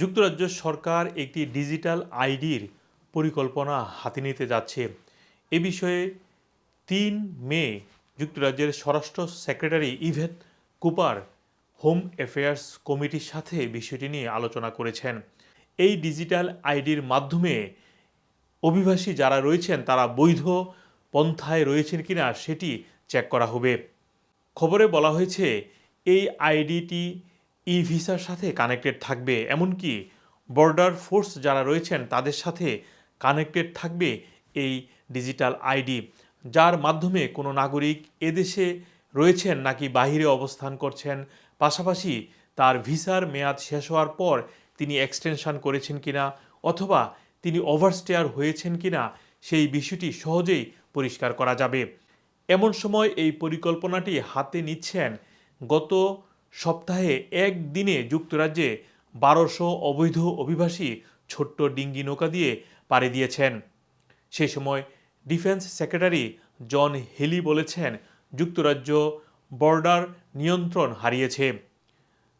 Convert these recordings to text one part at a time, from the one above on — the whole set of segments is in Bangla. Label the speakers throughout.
Speaker 1: যুক্তরাজ্য সরকার একটি ডিজিটাল আইডির পরিকল্পনা হাতে নিতে যাচ্ছে। এ বিষয়ে তিন মে যুক্তরাজ্যের স্বরাষ্ট্র secretary Yvette Cooper home affairs কমিটির সাথে বিষয়টি নিয়ে আলোচনা করেছেন। এই ডিজিটাল আইডির মাধ্যমে অভিবাসী যারা রয়েছেন, তারা বৈধ পন্থায় রয়েছেন কিনা সেটি চেক করা হবে। খবরে বলা হয়েছে, এই আইডিটি ই ভিসার সাথে কানেক্টেড থাকবে, এমনকি বর্ডার ফোর্স যারা রয়েছেন তাদের সাথে কানেক্টেড থাকবে এই ডিজিটাল আইডি, যার মাধ্যমে কোনো নাগরিক এদেশে রয়েছেন নাকি বাহিরে অবস্থান করছেন। পাশাপাশি তার ভিসার মেয়াদ শেষ হওয়ার পর তিনি এক্সটেনশন করেছেন কিনা অথবা তিনি ওভারস্টেয়ার হয়েছেন কিনা সেই বিষয়টি সহজেই পরিষ্কার করা যাবে। এমন সময় এই পরিকল্পনাটি হাতে নিচ্ছেন গত সপ্তাহে একদিনে যুক্তরাজ্যে বারোশো অবৈধ অভিবাসী ছোট্ট ডিঙ্গি নৌকা দিয়ে পাড়ি দিয়েছেন। সে সময় ডিফেন্স সেক্রেটারি জন হেলি বলেছেন, যুক্তরাজ্য বর্ডার নিয়ন্ত্রণ হারিয়েছে।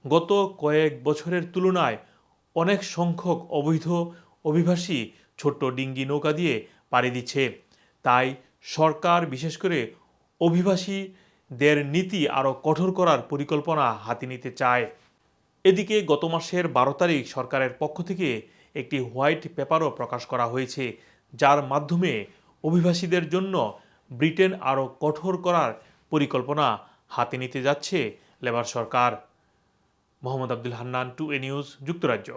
Speaker 1: গত কয়েক বছরের তুলনায় অনেক সংখ্যক অবৈধ অভিবাসী ছোট্ট ডিঙ্গি নৌকা দিয়ে পাড়ি দিচ্ছে। তাই সরকার বিশেষ করে অভিবাসীদের নীতি আরও কঠোর করার পরিকল্পনা হাতে নিতে চায়। এদিকে গত মাসের বারো তারিখ সরকারের পক্ষ থেকে একটি হোয়াইট পেপারও প্রকাশ করা হয়েছে, যার মাধ্যমে অভিবাসীদের জন্য ব্রিটেন আরও কঠোর করার পরিকল্পনা হাতে নিতে যাচ্ছে labour Sarkar. Mohammad Abdul Hannan, two A news, যুক্তরাজ্য।